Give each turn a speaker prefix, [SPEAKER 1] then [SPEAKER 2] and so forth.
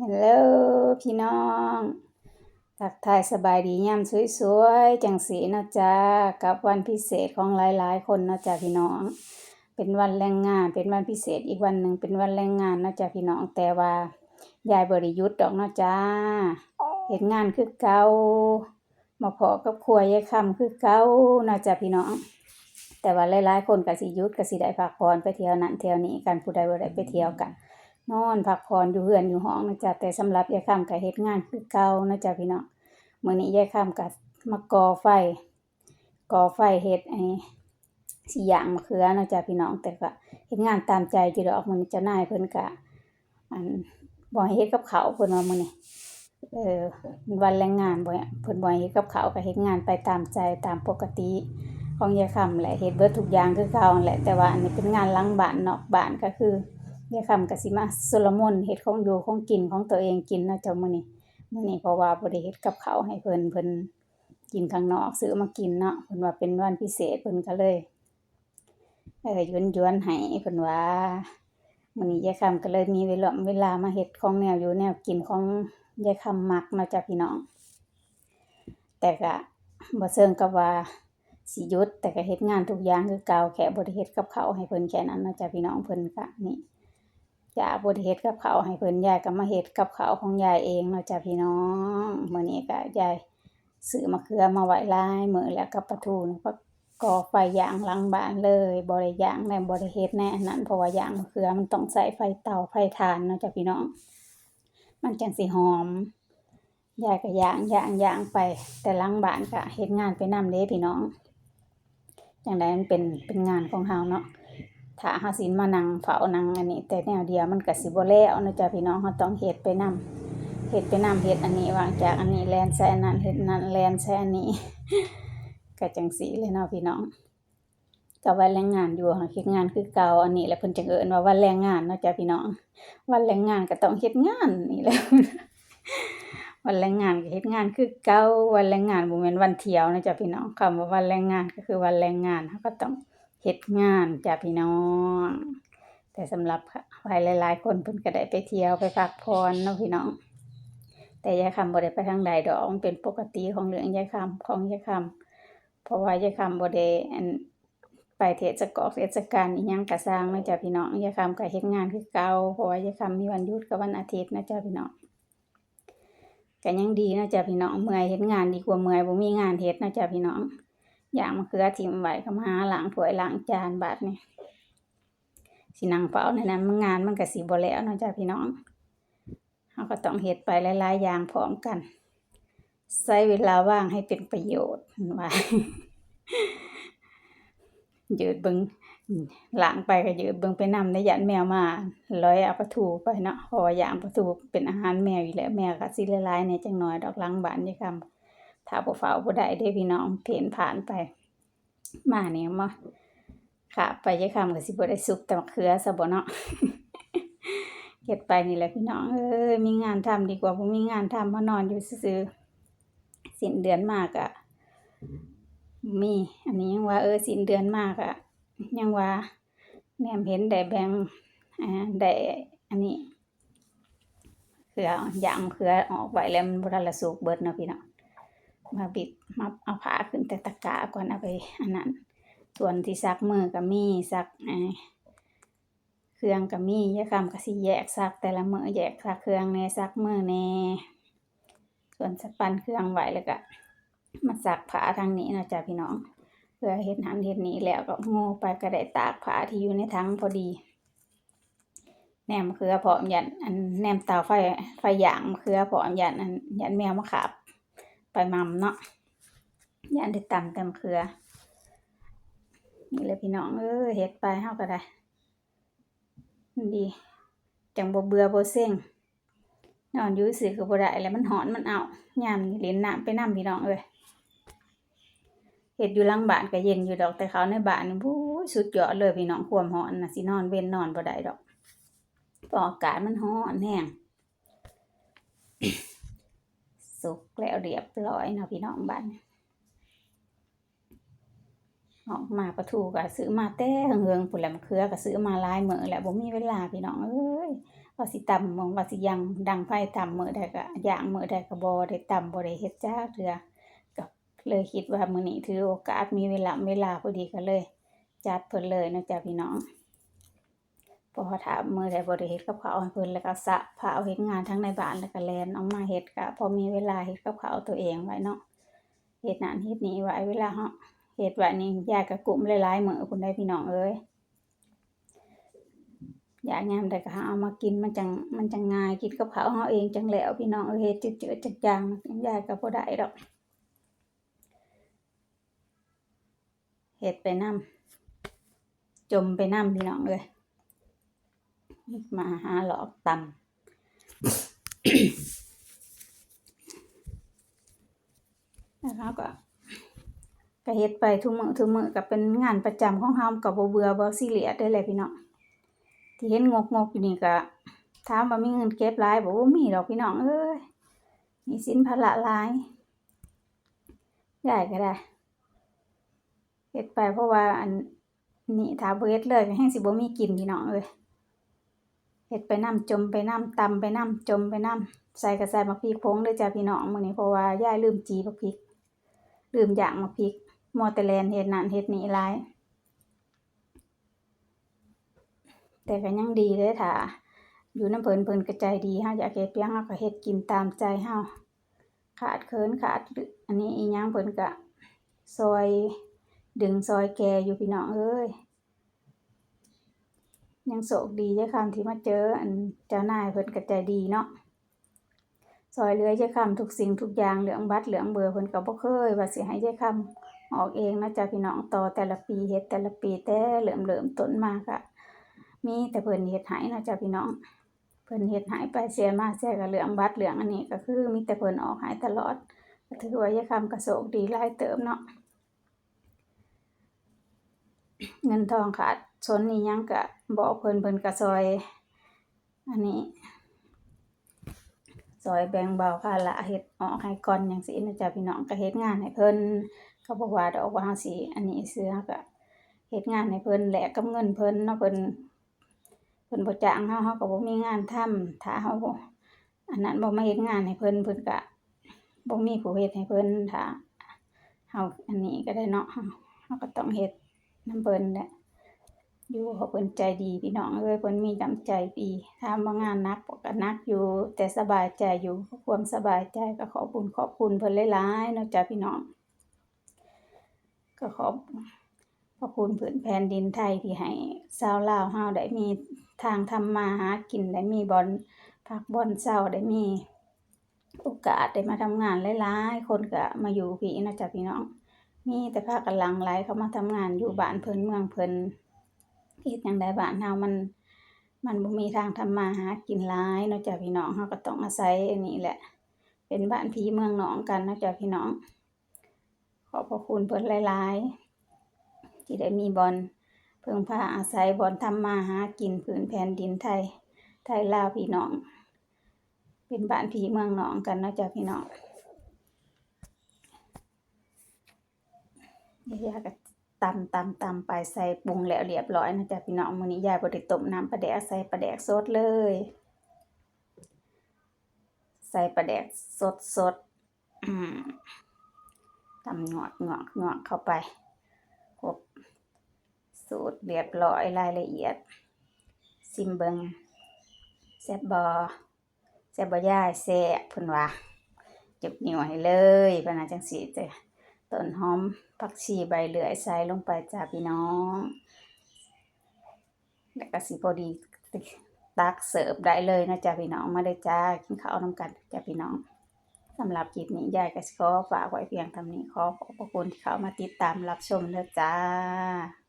[SPEAKER 1] ฮัลโหลพี่น้องทักทายสบายดียามสวยๆ จังสีนะจ้ากับวันพิเศษของหลายๆ คนนะจ้าพี่น้อง เป็นวันแรงงาน เป็นวันพิเศษอีกวันหนึ่งเป็นวันแรงงานนะจ้าพี่น้องแต่ว่ายายบริยุทธ์ดอกนะจ้าเฮ็ดงานคือเก่ามาพอกับครัวยายคำคือเก่านะจ้าพี่น้อง แต่ว่าหลายๆ คนก็สิยุดก็สิได้พักผ่อนไปเที่ยวนั้นเที่ยวนี้กันผู้ใดบ่ได้ไปเที่ยวกัน นอนพักผ่อนอยู่เรือนอยู่ห้องนะจ๊ะแต่สำหรับยายค่ำก็เฮ็ดงานคือเก่านะจ๊ะพี่น้องมื้อนี้ยายค่ำก็มาก่อไฟก่อไฟเฮ็ดไอ้สิย่างมะเขือนะจ๊ะพี่น้องแต่ก็เฮ็ดงานตามใจอยู่ดอกมื้อนี้เจ้านายเพิ่นก็อันบ่ให้เฮ็ดกับเขาเพิ่นว่ามื้อนี้เออวันแรงงานบ่ให้เพิ่นบ่ให้เฮ็ดกับเขาก็เฮ็ดงานไปตามใจตามปกติของยายคำแหละเฮ็ดเบิดทุกอย่างคือเก่าแหละแต่ว่าอันนี้เป็นงานหลังบ้านนอกบ้านก็คือ ยายคำกสิมาโซโลมอนเฮ็ดของอยู่ของกินของตัวเองกินนะเจ้ามื้อนี้มื้อนี้เพราะว่าบ่ได้เฮ็ดกับเขาให้เพิ่นเพิ่นกินข้างนอกซื้อมากินเนาะเพิ่นว่าเป็นวันพิเศษเพิ่นก็เลยเอ่อหยวนให้เพิ่นว่ามื้อนี้ยายคำก็เลยมีเวลาเวลามาเฮ็ดของแนวอยู่แนวกินของยายคำมักเนาะจ้ะพี่น้อง แต่ก็บ่เชิงกับว่าสิยุดแต่ก็เฮ็ดงานทุกอย่างคือเก่าแค่บ่ได้เฮ็ดกับเขาให้เพิ่นแค่นั้นเนาะจ้ะพี่น้องเพิ่นก็นี่ ยาบ่ได้เฮ็ดกับเขาให้เพิ่นยายก็มาเฮ็ดกับเขาของยายเองเนาะจ้ะพี่น้องมื้อนี้ก็ยายซื้อมะเขือมาไว้ลายมื้อแล้วกับปลาทูนี่ก็ก่อไฟย่างหลังบ้านเลยบ่ได้ย่างแม่บ่ได้เฮ็ดแน่นั้นเพราะว่าย่างมะเขือมันต้องใช้ไฟเตาไฟถ่านเนาะจ้ะพี่น้อง มันจังสิหอมยายก็ย่างย่างย่างไป แต่หลังบ้านก็เฮ็ดงานไปนำเด้พี่น้องจังไดมันเป็นเป็นงานของเฮาเนาะ ถ้าเฮาสินมานั่งเฝ้านั่งอันนี้ แต่แนวเดียวมันก็สิบ่แล้วเนะจ้ะพี่น้องเฮาต้องเฮ็ดไปนำเฮ็ดไปนำเฮ็ดอันนี้วางจากอันนี้แลนใส่อันนั้นเฮ็ดนั้นแลนใส่อันนี้ก็จังซี่เลยเนาะพี่น้องก็วันแรงงานอยู่เฮ็ดงานคือเก่าอันนี้แหละเพิ่นจังเอิ้นว่าวันแรงงานเนาะจ้ะพี่น้องวันแรงงานก็ต้องเฮ็ดงานนี่แหละวันแรงงานก็เฮ็ดงานคือเก่าวันแรงงานบ่แม่นวันเที่ยวนะจ้ะพี่น้องคำว่าวันแรงงานก็คือวันแรงงานเฮาก็ต้อง เฮ็ดงานจ้ะพี่น้อง แต่สำหรับใครหลายๆคนเพิ่นก็ได้ไปเที่ยวไปพักผ่อนเนาะพี่น้อง แต่ยายคำบ่ได้ไปทางใดดอกมันเป็นปกติของเรื่องยายคำของยายคำเพราะว่ายายคำบ่ได้อันไปเทศกาลเทศกาลอิหยังก็สร้างเนาะจ้ะพี่น้องยายคำก็เฮ็ดงานคือเก่าเพราะว่ายายคำมีวันหยุดกับวันอาทิตย์นะจ้ะพี่น้องก็ยังดีนะจ้ะพี่น้องเมื่อยเฮ็ดงานดีกว่าเมื่อยบ่มีงานเฮ็ดนะจ้ะพี่น้อง อย่างมะเขือทิ่มไว้ก็มาหล้างถ้วยล้างจานบาดนี้สินั่งเฝ้าในนั้นมันงานมันก็สิบ่แล้วเนาะจ้ะพี่น้องเฮาก็ต้องเฮ็ดไปหลายๆอย่างพร้อมกันใช้เวลาว่างให้เป็นประโยชน์ว่ายืดเบิ่งล้างไปก็ยืดเบิงไปนำได้ยันแมวมาร้อยเอาปลาทูไปเนาะเพราะว่าย่างปลาทูเป็นอาหารแมวอยู่แล้วแมวก็สิหลายๆแหน่จักหน่อยดอกหลังบานยายคำ ถ้าบ่เฝ้าบ่ได้เด้พี่น้องเพ่นผ่านไป มาเนี่ยมาค่ะไปยายคำก็สิบได้สุกแต่มะเขือซะบเนาะเฮ็ดไปนี่แหละพี่น้องเอ้ยมีงานทำดีกว่าบ่มีงานทำมานอนอยู่ซื่อสิ้นเดือนมาก็มี อันนี้ยังว่าเออสิ้นเดือนมาก็ยังว่าแนมเห็นได้แบงอ่าได้อันนี้เขือย่างเขือออกไว้แล้วมันบ่ทันละสุกเบิดเนาะพี่น้อง มาบิดมาเอาผ้าขึ้นแต่ตะกร้าก่อนเอาไปอันนั้น ส่วนที่ซักมือก็มีซักไอเครื่องก็มียายคำก็สิแยกซักแต่ละมือแยกซักเครื่องแน่ซักมือแน่ส่วนสปันเครื่องไหวแล้วก็มาซักผ้าทางนี้นะจ้ะพี่น้องเพื่อเฮ็ดหันเฮ็ดนี้แล้วก็โง่ไปก็ได้ตากผ้าที่อยู่ในถังพอดีแหนมมะเขือพร้อมยันอันแหนมเตาไฟไฟย่างมะเขือพร้อมยันอันยันแมวมาขาบ ไปมัมเนาะย่านได้ตำแต่มะเขือ นี่เลยพี่น้องเอ้ยเฮ็ดไปเฮาก็ได้ ดี จังบ่เบื่อบ่เซ็งนอนอยู่ซื่อก็บ่ได้แล้วมันร้อนมันอ้ายามนี้เล่นน้ำไปนำพี่น้องเอ้ยเฮ็ดอยู่ลังบ้านก็เย็นอยู่ดอกแต่เขาในบ้านนี่บู๊ยสุดยอดเลยพี่น้องความร้อนน่ะสินอนเว้นนอนบ่ได้ดอกพราะอากาศมันร้อนแรง สุกแล้วเรียบร้อยเนาะพี่น้องบ้านออกมาปลาทูก็ซื้อมาแต่เฮืองๆพุ่นแหลมะเขือก็ซื้อมาลายเมือแล้วบ่มีเวลาพี่น้องเอ้ยว่าสิต่ำมองว่าสิยังดังไฟต่ำมื้อใดก็ย่างเมื้อใดก็บ่ได้ต่ำบ่ได้เฮ็ดจักเทื่อก็เลยคิดว่ามื้อนี้ถือโอกาสมีเวลาเวลาพอดีก็เลย จัดเพิ่นเลยนะจ้ะพี่น้อง พอถ้ามือใดบ่ได้เฮ็ดกับข้าวให้เพิ่นแล้วก็สะผ้าเอาเฮ็ดงานทั้งในบ้านแล้วก็แลนออกมาเฮ็ดก็พอมีเวลาเฮ็ดกับข้าวตัวเองไว้เนาะเฮ็ดนันเฮ็ดนี่ไว้เวลาเฮาเฮ็ดไว้นี่ยายก็กุมหลายๆมื้อพุ่นได้พี่น้องเอ้ยอยากยามใดก็หาเอามากินมันจังมันจังง่ายกินกับข้าวเฮาเองจังแล้วพี่น้องเอ้ยเฮ็ดจืดๆจางๆยายก็บ่ได้ดอกเฮ็ดไปนำจมไปนำพี่น้องเอ้ย มาหาหลอกตำนะคะก็ก็เฮ็ดไปทุกมือทุกมือก็เป็นงานประจำของเฮาก็บ่เบื่อบ่ซีเรียสได้แหละพี่น้องที่เห็นงกๆอยู่นี่ก็ถามว่ามีเงินเก็บหลายบ่บ่มีดอกพี่น้องเอ้ยหนี้สินภาระหลายยายก็ได้เฮ็ดไปเพราะว่าอันนี้ถ้าบ่เฮ็ดเลยก็แฮงสิบ่มีกินพี่น้องเอ้ย เฮ็ดไปน้ำจมไปน้ำตำไปน้ำจมไปน้ำใส่ก็ใส่บักพริกผงเด้อจ้ะพี่น้องมื้อนี้เพราะว่าย่ายลืมจีบักพริก ลืมอย่างบักพริกมัวแต่แลนเฮ็ดนั่นเฮ็ดนี่หลาย แต่ก็ยังดีเด้อถ้าอยู่น้ำเพิ่นเพิ่นก็ใจายดีฮาอยากเฮ็ดหยังเฮาก็เฮ็ดกินตามใจเฮาขาดเขินขาดอันนี้อีหยังเพิ่นก็ซอยดึงซอยแกอยู่พี่น้องเอ้ย ยังโชคดีเจ้าคำที่มาเจออันเจ้านายเพิ่นก็ใจดีเนาะซอยเลื้อเจ้าคำทุกสิ่งทุกอย่างเหลืองบัตรเหลืองเบอร์เพิ่นก็บ่เคยว่าสิให้เจ้าคำออกเองนะจ้ะพี่น้องต่อแต่ละปีเฮ็ดแต่ละปีแต่เริ่อมเริ่อมต้นมาก็มีแต่เพิ่นเฮ็ดให้นะจ้ะพี่น้องเพิ่นเฮ็ดให้ไปเสียมาเสียก็เหลืองบัตรเหลืองอันนี้ก็คือมีแต่เพิ่นออกให้ตลอดถือว่าเจ้าคำก็โชคดีหลายเติบเนาะ เงินทองขาดสนอีหยังก็บอกเพิ่นเพิ่นก็ซอย อันนี้ซอยแบ่งเบาภาระเฮ็ดออกให้ก่อนจังซี้นะจ๊ะพี่น้องก็เฮ็ดงานให้เพิ่นก็บ่ว่าดอกว่าเฮาสิอันนี้ซื่อก็เฮ็ดงานให้เพิ่นแลกกับเงินเพิ่นเนาะเพิ่นเพิ่นบ่จ้างเฮาเฮาก็บ่มีงานทำถ้าเฮาอันนั้นบ่มาเฮ็ดงานให้เพิ่นเพิ่นก็บ่มีผู้เฮ็ดให้เพิ่นถ้าเฮาอันนี้ก็ได้เนาะเฮาก็ต้องเฮ็ด น้ำเพิ่นแหละอยู่เพิ่นใจดีพี่น้องเอ้ยเพิ่นมีน้ำใจดีถามางานนักบ่ก็หนักอยู่ แต่สบายใจอยู่ความสบายใจก็ขอบุญขอบคุณเพิ่นหลายๆเนาะจ้ะพี่น้อง ก็ขอบพระคุณผืนแผ่นดินไทยที่ให้ชาวลาวเฮาได้มีทางทำมาหากินได้มีบอนพักบอนเช้าได้มีโอกาสได้มาทำงานหลายๆ คนก็มาอยู่พี่นะจ้ะพี่น้อง มีแต่พาคกันหลังไหลเข้ามาทำงานอยู่บ้านเพิ่นเมืองเพิ่นเฮ็ดจั่งใดบ้านเฮามัน มันบ่มีทางทำมาหากินหลายนาะจ้ะพี่น้องเฮาก็ต้องอาศัยอันนี้แหละ เป็นบ้านพี่เมืองน้องกันนาะจ้ะพี่น้อง ขอพระคุณเพิ่นหลายๆที่ได้มีบ่อนพึ่งพาอาศัยบอนทำมาหากินผืนแผ่นดินไทย ไทยลาวพี่น้อง เป็นบ้านพี่เมืองน้องกันนาะจ้ะพี่น้อง ยายก็ตำตำตำไปใส่ปรุงแล้วเรียบร้อยนะจ๊ะพี่น้องมื้อนี้ยายบ่ได้ต้มน้ำปลาแดกใส่ปลาแดกสดเลย ใส่ปลาแดกสดสดตำงอกงอกงอกเข้าไปครบสูตรเรียบร้อยรายละเอียด ซิมเบิงแซบบ่แซบบ่ยายแซ่บเพิ่นว่าจุบนิ้วให้เลยพนาจังซี่จ้ะ ต้นหอมผักชีใบเหลือยใส่ลงไปจ้าพี่น้องแล้วก็สีพอดีตักเสิร์ฟได้เลยนะจ้าพี่น้องมาได้จ้ากินข้าวนำกันจ้าพี่น้องสำหรับคลิปนี้ยายก็สิขอฝากไว้เพียงเท่านี้ขอขอบพระคุณที่เข้ามาติดตามรับชมนะจ้า